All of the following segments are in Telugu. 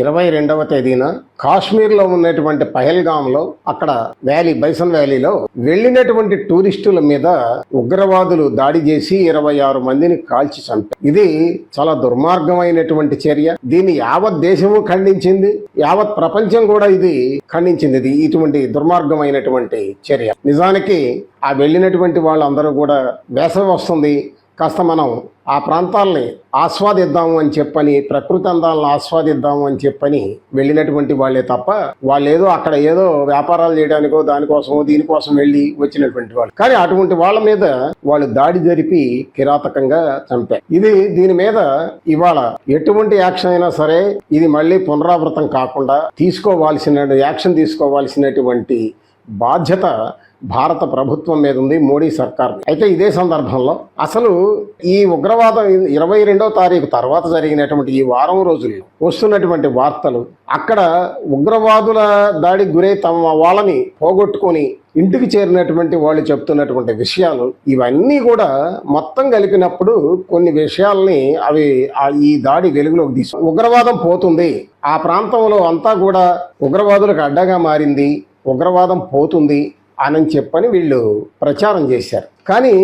ఇరవై రెండవ తేదీన కాశ్మీర్లో ఉన్నటువంటి పహల్గాంలో అక్కడ వ్యాలీ బైసన్ వ్యాలీలో వెళ్ళినటువంటి టూరిస్టుల మీద ఉగ్రవాదులు దాడి చేసి ఇరవై ఆరు మందిని కాల్చి చంపారు. ఇది చాలా దుర్మార్గమైనటువంటి చర్య. దీన్ని యావత్ దేశము ఖండించింది యావత్ ప్రపంచం కూడా ఇది ఖండించింది. ఇది ఇటువంటి దుర్మార్గమైనటువంటి చర్య. నిజానికి ఆ వెళ్ళినటువంటి వాళ్ళందరూ కూడా వేసవి వస్తుంది కాస్త మనం ఆ ప్రాంతాలని ఆస్వాదిద్దాము అని చెప్పని ప్రకృతి అందాలను ఆస్వాదిద్దాము అని చెప్పని వెళ్ళినటువంటి వాళ్ళే తప్ప వాళ్ళు ఏదో అక్కడ ఏదో వ్యాపారాలు చేయడానికో దానికోసమో దీనికోసం వెళ్ళి వచ్చినటువంటి వాళ్ళు. కానీ అటువంటి వాళ్ళ మీద వాళ్ళు దాడి జరిపి కిరాతకంగా చంపారు. ఇది దీని మీద ఇవాళ ఎటువంటి యాక్షన్ అయినా సరే ఇది మళ్ళీ పునరావృతం కాకుండా తీసుకోవాల్సిన యాక్షన్ తీసుకోవాల్సినటువంటి బాధ్యత భారత ప్రభుత్వం మీద ఉంది మోడీ సర్కార్ అయితే ఇదే సందర్భంలో అసలు ఈ ఉగ్రవాదం ఇరవై రెండో తారీఖు తర్వాత జరిగినటువంటి ఈ వారం రోజుల్లో వస్తున్నటువంటి వార్తలు అక్కడ ఉగ్రవాదుల దాడికి గురై తమ వాళ్ళని పోగొట్టుకొని ఇంటికి చేరినటువంటి వాళ్ళు చెప్తున్నటువంటి విషయాలు ఇవన్నీ కూడా మొత్తం కలిపినప్పుడు కొన్ని విషయాల్ని అవి ఈ దాడి వెలుగులోకి తీసు ఉగ్రవాదం పోతుంది ఆ ప్రాంతంలో అంతా కూడా ఉగ్రవాదులకు అడ్డగా మారింది ఉగ్రవాదం పోతుంది అని చెప్పని వీళ్ళు ప్రచారం చేశారు. కానీ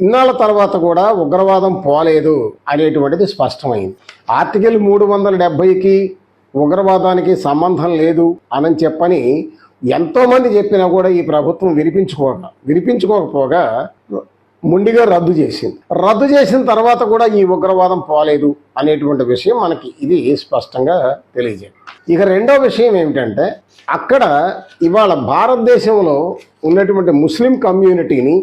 ఇన్నాళ్ళ తర్వాత కూడా ఉగ్రవాదం పోలేదు అనేటువంటిది స్పష్టమైంది. ఆర్టికల్ మూడు వందల డెబ్బైకి ఉగ్రవాదానికి సంబంధం లేదు అని చెప్పని ఎంతోమంది చెప్పినా కూడా ఈ ప్రభుత్వం వినిపించుకోక వినిపించుకోకపోగా ముండిగా రద్దు చేసింది. రద్దు చేసిన తర్వాత కూడా ఈ ఉగ్రవాదం పోలేదు. అనేటువంటి విషయం మనకి ఇది స్పష్టంగా తెలియజేయండి. ఇక రెండో విషయం ఏమిటంటే అక్కడ ఇవాళ భారతదేశంలో ఉన్నటువంటి ముస్లిం కమ్యూనిటీని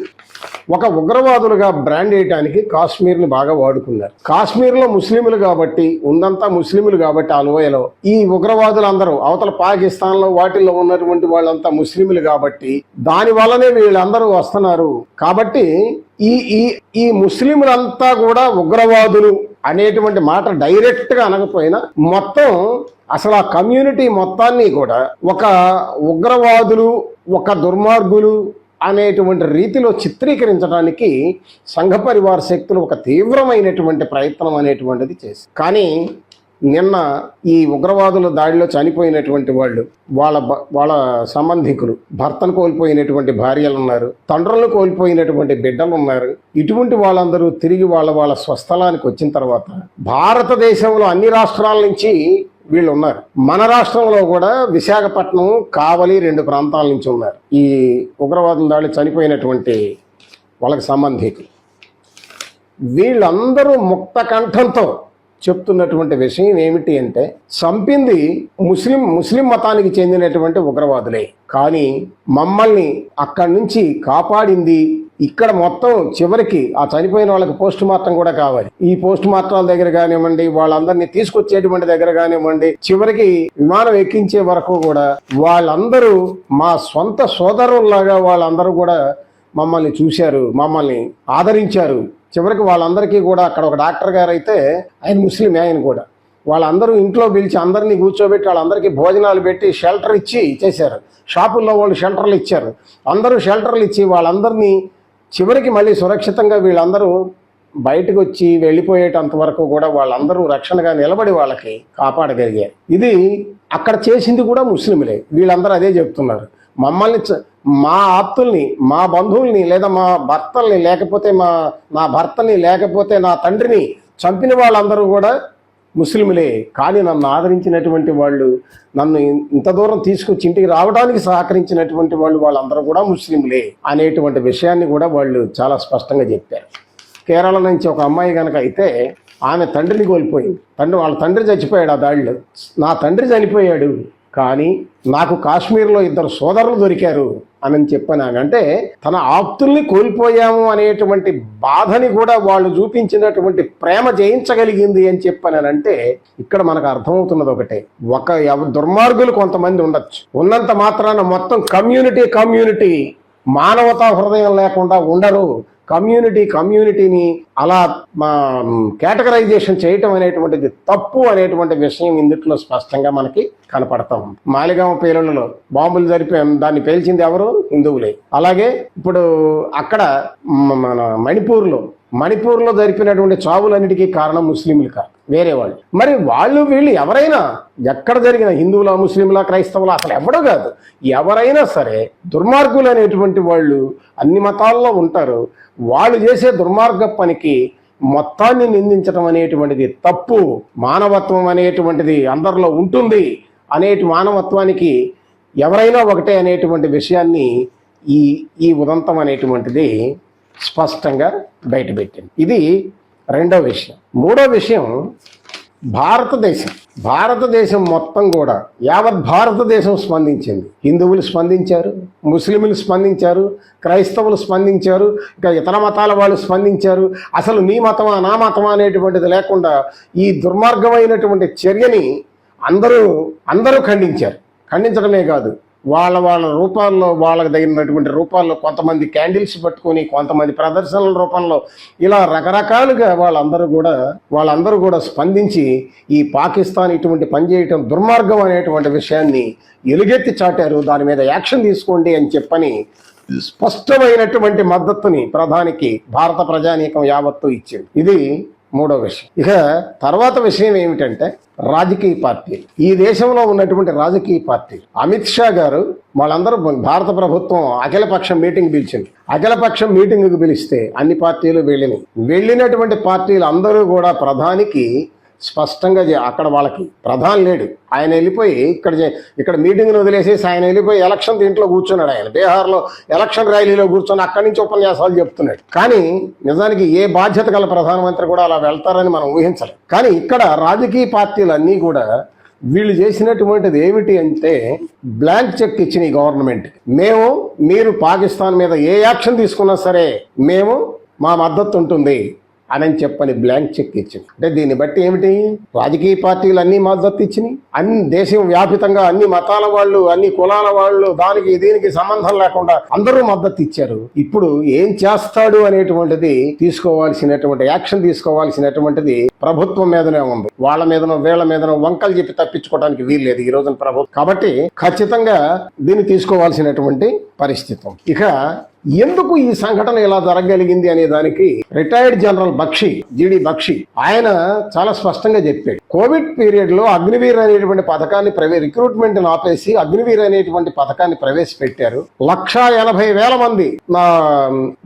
ఒక ఉగ్రవాదులుగా బ్రాండ్ వేయడానికి కాశ్మీర్ని బాగా వాడుకున్నారు. కాశ్మీర్లో ముస్లింలు కాబట్టి ఉందంతా ముస్లింలు కాబట్టి ఆ లోయలో ఈ ఉగ్రవాదులందరూ అవతల పాకిస్తాన్లో వాటిల్లో ఉన్నటువంటి వాళ్ళంతా ముస్లింలు కాబట్టి దాని వల్లనే వీళ్ళందరూ వస్తున్నారు. కాబట్టి ఈ ఈ ఈ ముస్లింలంతా కూడా ఉగ్రవాదులు అనేటువంటి మాట డైరెక్ట్గా అనకపోయినా మొత్తం అసలు ఆ కమ్యూనిటీ మొత్తాన్ని కూడా ఒక ఉగ్రవాదులు ఒక దుర్మార్గులు అనేటువంటి రీతిలో చిత్రీకరించడానికి సంఘ పరివార శక్తులు ఒక తీవ్రమైనటువంటి ప్రయత్నం అనేటువంటిది చేసి కానీ నిన్న ఈ ఉగ్రవాదుల దాడిలో చనిపోయినటువంటి వాళ్ళు వాళ్ళ వాళ్ళ సంబంధికులు భర్తను కోల్పోయినటువంటి భార్యలు ఉన్నారు తండ్రులను కోల్పోయినటువంటి బిడ్డలు ఉన్నారు. ఇటువంటి వాళ్ళందరూ తిరిగి వాళ్ళ వాళ్ళ స్వస్థలానికి వచ్చిన తర్వాత భారతదేశంలో అన్ని రాష్ట్రాల నుంచి వీళ్ళు ఉన్నారు. మన రాష్ట్రంలో కూడా విశాఖపట్నం కావలి రెండు ప్రాంతాల నుంచి ఉన్నారు. ఈ ఉగ్రవాదుల దాడి చనిపోయినటువంటి వాళ్ళకి సంబంధికులు వీళ్ళందరూ ముక్త కంఠంతో చెప్తున్నటువంటి విషయం ఏమిటి అంటే చంపింది ముస్లిం ముస్లిం మతానికి చెందినటువంటి ఉగ్రవాదులే. కానీ మమ్మల్ని అక్కడి నుంచి కాపాడింది ఇక్కడ మొత్తం చివరికి ఆ చనిపోయిన వాళ్ళకి పోస్ట్ మార్టం కూడా కావాలి. ఈ పోస్ట్ మార్టాల దగ్గర కానివ్వండి వాళ్ళందరినీ తీసుకొచ్చేటువంటి దగ్గర కానివ్వండి చివరికి విమానం ఎక్కించే వరకు కూడా వాళ్ళందరూ మా సొంత సోదరుల్లాగా వాళ్ళందరూ కూడా మమ్మల్ని చూశారు మమ్మల్ని ఆదరించారు. చివరికి వాళ్ళందరికీ కూడా అక్కడ ఒక డాక్టర్ గారు అయితే ఆయన ముస్లిం ఆయన కూడా. వాళ్ళందరూ ఇంట్లో పిలిచి అందరినీ కూర్చోబెట్టి వాళ్ళందరికీ భోజనాలు పెట్టి షెల్టర్ ఇచ్చి చేశారు. షాపుల్లో వాళ్ళు షెల్టర్లు ఇచ్చారు. అందరూ షెల్టర్లు ఇచ్చి వాళ్ళందరినీ చివరికి మళ్ళీ సురక్షితంగా వీళ్ళందరూ బయటకు వచ్చి వెళ్ళిపోయేటంత వరకు కూడా వాళ్ళందరూ రక్షణగా నిలబడి వాళ్ళకి కాపాడగలిగారు. ఇది అక్కడ చేసింది కూడా ముస్లింలే. వీళ్ళందరూ అదే చెప్తున్నారు. మమ్మల్ని చ- మా ఆప్తుల్ని మా బంధువుల్ని లేదా మా భర్తల్ని లేకపోతే మా నా భర్తని లేకపోతే నా తండ్రిని చంపిన వాళ్ళందరూ కూడా ముస్లింలే కానీ నన్ను ఆదరించినటువంటి వాళ్ళు నన్ను ఇంత దూరం తీసుకొచ్చి ఇంటికి రావడానికి సహకరించినటువంటి వాళ్ళు వాళ్ళందరూ కూడా ముస్లింలే అనేటువంటి విషయాన్ని కూడా వాళ్ళు చాలా స్పష్టంగా చెప్పారు. కేరళ నుంచి ఒక అమ్మాయి కనుక అయితే ఆమె తండ్రిని కోల్పోయింది. తండ్రి వాళ్ళ తండ్రి చచ్చిపోయాడు ఆ దాడిలో నా తండ్రి చనిపోయాడు. కానీ నాకు కాశ్మీర్లో ఇద్దరు సోదరులు దొరికారు అని చెప్పాను అంటే తన ఆప్తుల్ని కోల్పోయాము అనేటువంటి బాధని కూడా వాళ్ళు చూపించినటువంటి ప్రేమ జయించగలిగింది అని చెప్పానంటే ఇక్కడ మనకు అర్థమవుతున్నది ఒకటే. ఒక దుర్మార్గులు కొంతమంది ఉండొచ్చు. ఉన్నంత మాత్రాన మొత్తం కమ్యూనిటీ కమ్యూనిటీ. మానవతా హృదయం లేకుండా ఉండరు. కమ్యూనిటీ కమ్యూనిటీని అలా మా కేటగరైజేషన్ చేయటం అనేటువంటిది తప్పు అనేటువంటి విషయం ఇందుట్లో స్పష్టంగా మనకి కనపడతాం మాలిగామ పేలుళ్ళలో బాంబులు జరిపి దాన్ని పేల్చింది ఎవరు? హిందువులే. అలాగే ఇప్పుడు అక్కడ మన మణిపూర్లో మణిపూర్లో జరిపినటువంటి చావులన్నిటికీ కారణం ముస్లింలు కాదు వేరే వాళ్ళు. మరి వాళ్ళు వీళ్ళు ఎవరైనా ఎక్కడ జరిగిన హిందువుల ముస్లింల క్రైస్తవుల అసలు ఎవడో కాదు. ఎవరైనా సరే దుర్మార్గులు అనేటువంటి వాళ్ళు అన్ని మతాల్లో ఉంటారు. వాళ్ళు చేసే దుర్మార్గ పనికి మొత్తాన్ని నిందించడం అనేటువంటిది తప్పు మానవత్వం అనేటువంటిది అందరిలో ఉంటుంది అనేటి మానవత్వానికి ఎవరైనా ఒకటే అనేటువంటి విషయాన్ని ఈ ఈ ఉదంతం అనేటువంటిది స్పష్టంగా బయటపెట్టింది ఇది రెండో విషయం. మూడో విషయం భారతదేశం. భారతదేశం మొత్తం కూడా యావత్ భారతదేశం స్పందించింది. హిందువులు స్పందించారు ముస్లింలు స్పందించారు క్రైస్తవులు స్పందించారు ఇంకా ఇతర మతాల వాళ్ళు స్పందించారు. అసలు నీ మతమా నా మతమా అనేటువంటిది లేకుండా ఈ దుర్మార్గమైనటువంటి చర్యని అందరూ అందరూ ఖండించారు. ఖండించడమే కాదు వాళ్ళ వాళ్ళ రూపాల్లో వాళ్ళకి తగినటువంటి రూపాల్లో కొంతమంది క్యాండిల్స్ పట్టుకొని కొంతమంది ప్రదర్శనల రూపంలో ఇలా రకరకాలుగా వాళ్ళందరూ కూడా వాళ్ళందరూ కూడా స్పందించి ఈ పాకిస్తాన్ ఇటువంటి పనిచేయటం దుర్మార్గం అనేటువంటి విషయాన్ని ఎలుగెత్తి చాటారు. దాని మీద యాక్షన్ తీసుకోండి అని చెప్పని స్పష్టమైనటువంటి మద్దతుని ప్రధానికి భారత ప్రజానీకం యావత్తు ఇచ్చింది ఇది మూడో విషయం. ఇక తర్వాత విషయం ఏమిటంటే రాజకీయ పార్టీలు ఈ దేశంలో ఉన్నటువంటి రాజకీయ పార్టీలు అమిత్ షా గారు వాళ్ళందరూ భారత ప్రభుత్వం అఖిలపక్షం మీటింగ్ పిలిచింది. అఖిలపక్షం మీటింగ్కి పిలిస్తే అన్ని పార్టీలు వెళ్ళినాయి. వెళ్ళినటువంటి పార్టీలు అందరూ కూడా ప్రధానికి స్పష్టంగా అక్కడ వాళ్ళకి ప్రధాని లేడు. ఆయన వెళ్ళిపోయి ఇక్కడ ఇక్కడ మీటింగ్ను వదిలేసేసి ఆయన వెళ్ళిపోయి ఎలక్షన్ దీంట్లో కూర్చున్నాడు ఆయన. బీహార్లో ఎలక్షన్ ర్యాలీలో కూర్చొని అక్కడి నుంచి ఉపన్యాసాలు చెప్తున్నాడు. కానీ నిజానికి ఏ బాధ్యత గల ప్రధానమంత్రి కూడా అలా వెళ్తారని మనం ఊహించలేం. కానీ ఇక్కడ రాజకీయ పార్టీలన్నీ కూడా వీళ్ళు చేసినటువంటిది ఏమిటి అంటే బ్లాంక్ చెక్ ఇచ్చిన ఈ గవర్నమెంట్. మేము మీరు పాకిస్తాన్ మీద ఏ యాక్షన్ తీసుకున్నా సరే మేము మా మద్దతు ఉంటుంది. అని చెప్పని బ్లాంక్ చెక్ ఇచ్చింది. అంటే దీన్ని బట్టి ఏమిటి? రాజకీయ పార్టీలు అన్ని మద్దతు ఇచ్చినాయి. అన్ని దేశం వ్యాపితంగా అన్ని మతాల వాళ్ళు అన్ని కులాల వాళ్ళు దానికి దీనికి సంబంధం లేకుండా అందరూ మద్దతు ఇచ్చారు. ఇప్పుడు ఏం చేస్తాడు అనేటువంటిది తీసుకోవాల్సినటువంటి యాక్షన్ తీసుకోవాల్సినటువంటిది ప్రభుత్వం మీదనే ఉంది. వాళ్ళ మీదనో వీళ్ళ మీదనో వంకలు చెప్పి తప్పించుకోవడానికి వీల్లేదు ఈ రోజున ప్రభుత్వం. కాబట్టి ఖచ్చితంగా దీన్ని తీసుకోవాల్సినటువంటి పరిస్థితి ఇక ఎందుకు ఈ సంఘటన ఇలా జరగగలిగింది అనే దానికి retired general Bakshi G D Bakshi ఆయన చాలా స్పష్టంగా చెప్పాడు. కోవిడ్ పీరియడ్లో అగ్నివీర్ అనేటువంటి పథకాన్ని ప్రవే రిక్రూట్మెంట్ ఆపేసి అగ్నివీర్ అనేటువంటి పథకాన్ని ప్రవేశపెట్టారు. లక్షా ఎనభై వేల మంది నా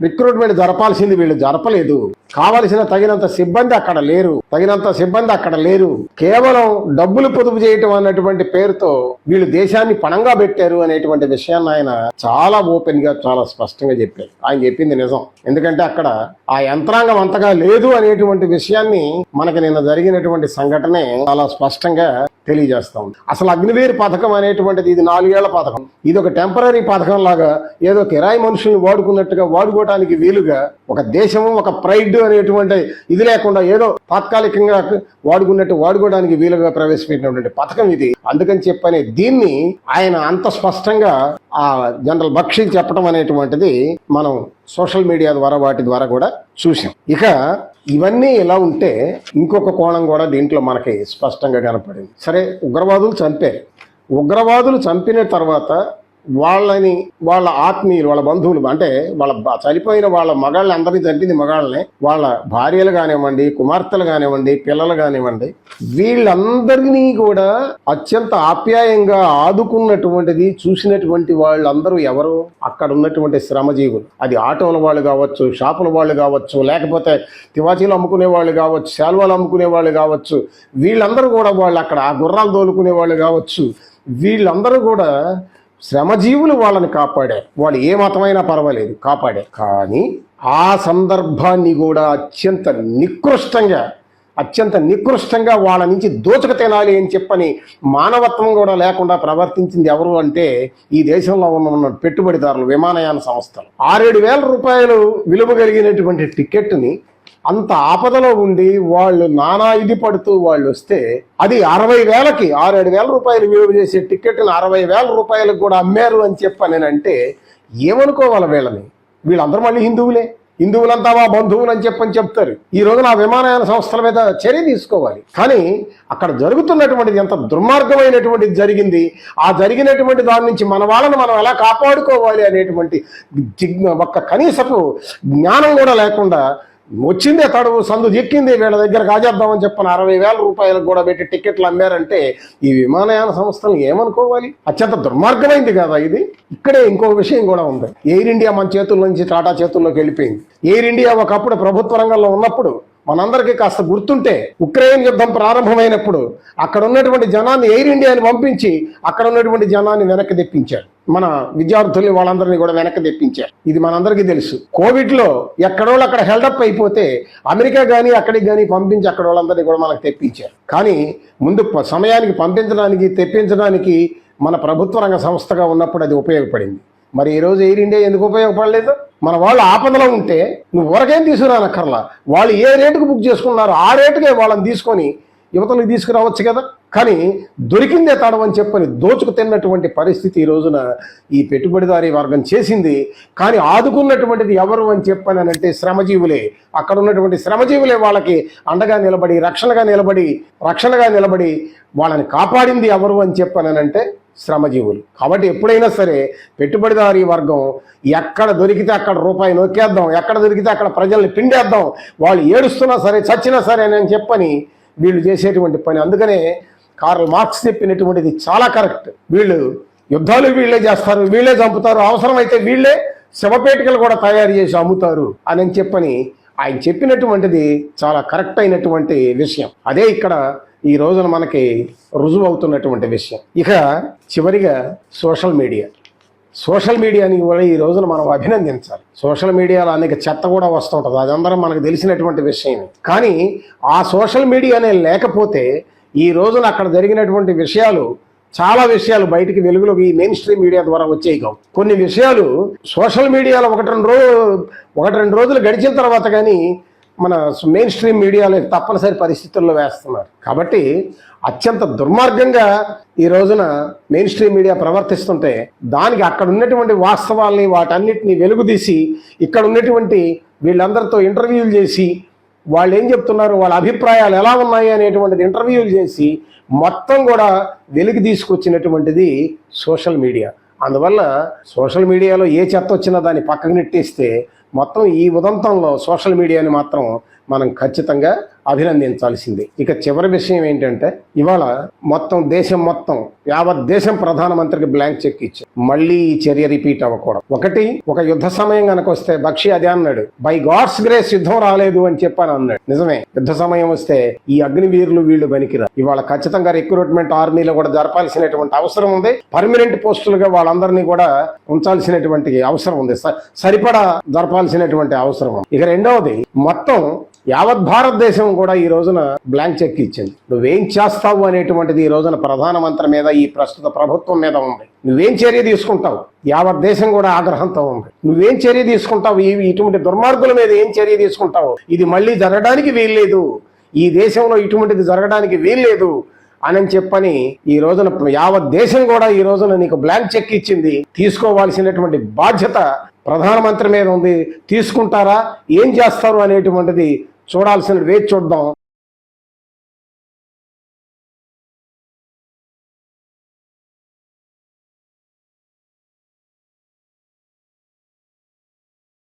రిక్రూట్మెంట్ జరపాల్సింది వీళ్ళు జరపలేదు. కావలసిన తగినంత సిబ్బంది అక్కడ లేరు. తగినంత సిబ్బంది అక్కడ లేరు. కేవలం డబ్బులు పొదుపు చేయటం అన్నటువంటి పేరుతో వీళ్ళు దేశాన్ని పణంగా పెట్టారు అనేటువంటి విషయాన్ని ఆయన చాలా ఓపెన్గా చాలా స్పష్టంగా చెప్పారు ఆయన చెప్పింది నిజం. ఎందుకంటే అక్కడ ఆ యంత్రాంగం అంతగా లేదు అనేటువంటి విషయాన్ని మనకి నిన్న జరిగినటువంటి సంఘటనే చాలా స్పష్టంగా తెలియజేస్తా ఉంది. అసలు అగ్నివీర్ పథకం అనేటువంటిది ఇది నాలుగేళ్ళ పథకం. ఇది ఒక టెంపరీ పథకం లాగా ఏదో కిరాయి మనుషుల్ని వాడుకున్నట్టుగా వాడుకోవడానికి వీలుగా ఒక దేశము ఒక ప్రైడ్ అనేటువంటి ఇది లేకుండా ఏదో తాత్కాలికంగా వాడుకున్నట్టు వాడుకోవడానికి వీలుగా ప్రవేశపెట్టినటువంటి పథకం ఇది. అందుకని చెప్పని దీన్ని ఆయన అంత స్పష్టంగా ఆ జనరల్ బక్షి చెప్పడం అనేటువంటిది మనం సోషల్ మీడియా ద్వారా వాటి ద్వారా కూడా చూసాం ఇక ఇవన్నీ ఇలా ఉంటే ఇంకొక కోణం కూడా దీంట్లో మనకి స్పష్టంగా కనపడింది. సరే ఉగ్రవాదులు చంపారు. ఉగ్రవాదులు చంపిన తర్వాత వాళ్ళని వాళ్ళ ఆత్మీయులు వాళ్ళ బంధువులు అంటే వాళ్ళ చనిపోయిన వాళ్ళ మగాళ్ళని అందరినీ చంపింది మగాళ్ళని. వాళ్ళ భార్యలు కానివ్వండి కుమార్తెలు కానివ్వండి పిల్లలు కానివ్వండి వీళ్ళందరినీ కూడా అత్యంత ఆప్యాయంగా ఆదుకున్నటువంటిది చూసినటువంటి వాళ్ళందరూ ఎవరు? అక్కడ ఉన్నటువంటి శ్రమజీవులు. అది ఆటోల వాళ్ళు కావచ్చు షాపుల వాళ్ళు కావచ్చు లేకపోతే తివాచీలు అమ్ముకునే వాళ్ళు కావచ్చు శాల్వాలు అమ్ముకునే వాళ్ళు కావచ్చు వీళ్ళందరూ కూడా వాళ్ళు అక్కడ ఆ గుర్రాలు తోలుకునే వాళ్ళు కావచ్చు. వీళ్ళందరూ కూడా శ్రమజీవులు వాళ్ళని కాపాడారు. వాళ్ళు ఏ మతమైనా పర్వాలేదు కాపాడారు. కానీ ఆ సందర్భాన్ని కూడా అత్యంత నికృష్టంగా అత్యంత నికృష్టంగా వాళ్ళ నుంచి దోచక తినాలి అని చెప్పని మానవత్వం కూడా లేకుండా ప్రవర్తించింది ఎవరు అంటే ఈ దేశంలో ఉన్న ఉన్న పెట్టుబడిదారులు విమానయాన సంస్థలు. ఆరేడు వేల రూపాయలు విలువ కలిగినటువంటి టికెట్ని అంత ఆపదలో ఉండి వాళ్ళు నానా ఇది పడుతూ వాళ్ళు వస్తే అది అరవై వేలకి ఆరేడు వేల రూపాయలు విలువ చేసే టికెట్లు అరవై వేల రూపాయలకు కూడా అమ్మారు అని చెప్పని అంటే ఏమనుకోవాలి వీళ్ళని? వీళ్ళందరూ మళ్ళీ హిందువులే. హిందువులంతా మా బంధువులు అని చెప్పని చెప్తారు. ఈ రోజున ఆ విమానయాన సంస్థల మీద చర్య తీసుకోవాలి. కానీ అక్కడ జరుగుతున్నటువంటిది ఎంత దుర్మార్గమైనటువంటిది జరిగింది ఆ జరిగినటువంటి దాని నుంచి మన వాళ్ళని మనం ఎలా కాపాడుకోవాలి అనేటువంటి ఒక్క కనీసపు జ్ఞానం కూడా లేకుండా వచ్చిందే తడవు సందు ఎక్కింది వీళ్ళ దగ్గర కాజేద్దామని చెప్పిన అరవై వేల రూపాయలకు కూడా పెట్టి టికెట్లు అమ్మారంటే ఈ విమానయాన సంస్థలు ఏమనుకోవాలి? అత్యంత దుర్మార్గమైంది కదా ఇది. ఇక్కడే ఇంకో విషయం కూడా ఉంది. ఎయిర్ ఇండియా మన చేతుల నుంచి టాటా చేతుల్లోకి వెళ్ళిపోయింది. ఎయిర్ ఇండియా ఒకప్పుడు ప్రభుత్వ రంగంలో ఉన్నప్పుడు మనందరికీ కాస్త గుర్తుంటే ఉక్రెయిన్ యుద్ధం ప్రారంభమైనప్పుడు అక్కడ ఉన్నటువంటి జనాన్ని ఎయిర్ ఇండియాని పంపించి అక్కడ ఉన్నటువంటి జనాన్ని వెనక్కి తెప్పించారు. మన విద్యార్థుల్ని వాళ్ళందరినీ కూడా వెనక్కి తెప్పించారు. ఇది మనందరికీ తెలుసు. కోవిడ్లో ఎక్కడోళ్ళు అక్కడ హెల్డప్ అయిపోతే అమెరికా కానీ అక్కడికి కానీ పంపించి అక్కడ వాళ్ళందరినీ కూడా మనకు తెప్పించారు. కానీ ముందు సమయానికి పంపించడానికి తెప్పించడానికి మన ప్రభుత్వ రంగ సంస్థగా ఉన్నప్పుడు అది ఉపయోగపడింది. మరి ఈ రోజు ఎయిర్ ఇండియా ఎందుకు ఉపయోగపడలేదు? మన వాళ్ళు ఆపదలో ఉంటే నువ్వు ఊరకేం తీసుకురానక్కర్లా వాళ్ళు ఏ రేటుకు బుక్ చేసుకున్నారో ఆ రేటుకే వాళ్ళని తీసుకొని యువతలకు తీసుకురావచ్చు కదా? కానీ దొరికిందే తడవని చెప్పని దోచుకు తిన్నటువంటి పరిస్థితి ఈ రోజున ఈ పెట్టుబడిదారీ వర్గం చేసింది. కానీ ఆదుకున్నటువంటిది ఎవరు అని చెప్పని అంటే శ్రమజీవులే. అక్కడ ఉన్నటువంటి శ్రమజీవులే వాళ్ళకి అండగా నిలబడి రక్షణగా నిలబడి రక్షణగా నిలబడి వాళ్ళని కాపాడింది ఎవరు అని చెప్పానంటే శ్రమజీవులు. కాబట్టి ఎప్పుడైనా సరే పెట్టుబడిదారీ వర్గం ఎక్కడ దొరికితే అక్కడ రూపాయి నొక్కేద్దాం ఎక్కడ దొరికితే అక్కడ ప్రజల్ని పిండేద్దాం వాళ్ళు ఏడుస్తున్నా సరే చచ్చినా సరే అని చెప్పని వీళ్ళు చేసేటువంటి పని. అందుకనే కార్ల్ మార్క్స్ చెప్పినటువంటిది చాలా కరెక్ట్. వీళ్ళు యుద్ధాలు వీళ్ళే చేస్తారు వీళ్ళే చంపుతారు అవసరమైతే వీళ్ళే శవపేటికలు కూడా తయారు చేసి అమ్ముతారు అని చెప్పని ఆయన చెప్పినటువంటిది చాలా కరెక్ట్ అయినటువంటి విషయం. అదే ఇక్కడ ఈ రోజున మనకి రుజువు అవుతున్నటువంటి విషయం. ఇక చివరిగా సోషల్ మీడియా. సోషల్ మీడియాని కూడా ఈ రోజున మనం అభినందించాలి. సోషల్ మీడియాలో అనేక చెత్త కూడా వస్తుంటుంది అది అందరం మనకు తెలిసినటువంటి విషయం కానీ ఆ సోషల్ మీడియానే లేకపోతే ఈ రోజున అక్కడ జరిగినటువంటి విషయాలు చాలా విషయాలు బయటికి వెలుగులోకి ఈ మెయిన్ స్ట్రీమ్ మీడియా ద్వారా వచ్చేయి కావు. కొన్ని విషయాలు సోషల్ మీడియాలో ఒకటి రెండు రోజు ఒకటి రెండు రోజులు గడిచిన తర్వాత కానీ మన మెయిన్ స్ట్రీమ్ మీడియాలో తప్పనిసరి పరిస్థితుల్లో వేస్తున్నారు. కాబట్టి అత్యంత దుర్మార్గంగా ఈ రోజున మెయిన్ స్ట్రీమ్ మీడియా ప్రవర్తిస్తుంటే దానికి అక్కడ ఉన్నటువంటి వాస్తవాల్ని వాటన్నిటిని వెలుగుదీసి ఇక్కడ ఉన్నటువంటి వీళ్ళందరితో ఇంటర్వ్యూలు చేసి వాళ్ళు ఏం చెప్తున్నారు? వాళ్ళ అభిప్రాయాలు ఎలా ఉన్నాయి అనేటువంటిది ఇంటర్వ్యూలు చేసి మొత్తం కూడా వెలికి తీసుకొచ్చినటువంటిది సోషల్ మీడియా. అందువల్ల సోషల్ మీడియాలో ఏ చెత్త వచ్చినా దాన్ని పక్కకు నెట్టేస్తే మొత్తం ఈ ఉదంతంలో సోషల్ మీడియాని మాత్రం మనం ఖచ్చితంగా అభినందించాల్సిందే. ఇక చివరి విషయం ఏంటంటే ఇవాళ మొత్తం దేశం మొత్తం యావత్ దేశం ప్రధానమంత్రికి బ్లాంక్ చెక్ ఇచ్చారు మళ్ళీ ఈ చర్య రిపీట్ అవ్వకూడదు. ఒకటి ఒక యుద్ధ సమయం కనుక వస్తే బక్షి అదే అన్నాడు. బై గాడ్స్ గ్రేస్ యుద్ధం రాలేదు అని చెప్పాను అన్నాడు. నిజమే యుద్ధ సమయం వస్తే ఈ అగ్నివీరులు వీళ్ళు పనికిరా ఇవాళ ఖచ్చితంగా రిక్రూట్మెంట్ ఆర్మీలో కూడా జరపాల్సినటువంటి అవసరం ఉంది. పర్మనెంట్ పోస్టులుగా వాళ్ళందరినీ కూడా ఉంచాల్సినటువంటి అవసరం ఉంది. స- సరిపడా జరపాల్సినటువంటి అవసరం ఉంది. ఇక రెండవది మొత్తం యావత్ భారతదేశం కూడా ఈ రోజున బ్లాంక్ చెక్ ఇచ్చింది. నువ్వేం చేస్తావు అనేటువంటిది ఈ రోజున ప్రధానమంత్రి మీద ఈ ప్రస్తుత ప్రభుత్వం మీద ఉంది. నువ్వేం చర్య తీసుకుంటావు? యావత్ దేశం కూడా ఆగ్రహంతో ఉంది. నువ్వేం చర్య తీసుకుంటావు? ఈ ఇటువంటి దుర్మార్గుల మీద ఏం చర్య తీసుకుంటావు? ఇది మళ్ళీ జరగడానికి వీల్లేదు. ఈ దేశంలో ఇటువంటిది జరగడానికి వీల్లేదు అని చెప్పని ఈ రోజున యావత్ దేశం కూడా ఈ రోజున నీకు బ్లాంక్ చెక్ ఇచ్చింది. తీసుకోవాల్సినటువంటి బాధ్యత ప్రధానమంత్రి మీద ఉంది. తీసుకుంటారా? ఏం చేస్తారు అనేటువంటిది చూడాల్సిన వేచి చూద్దాం.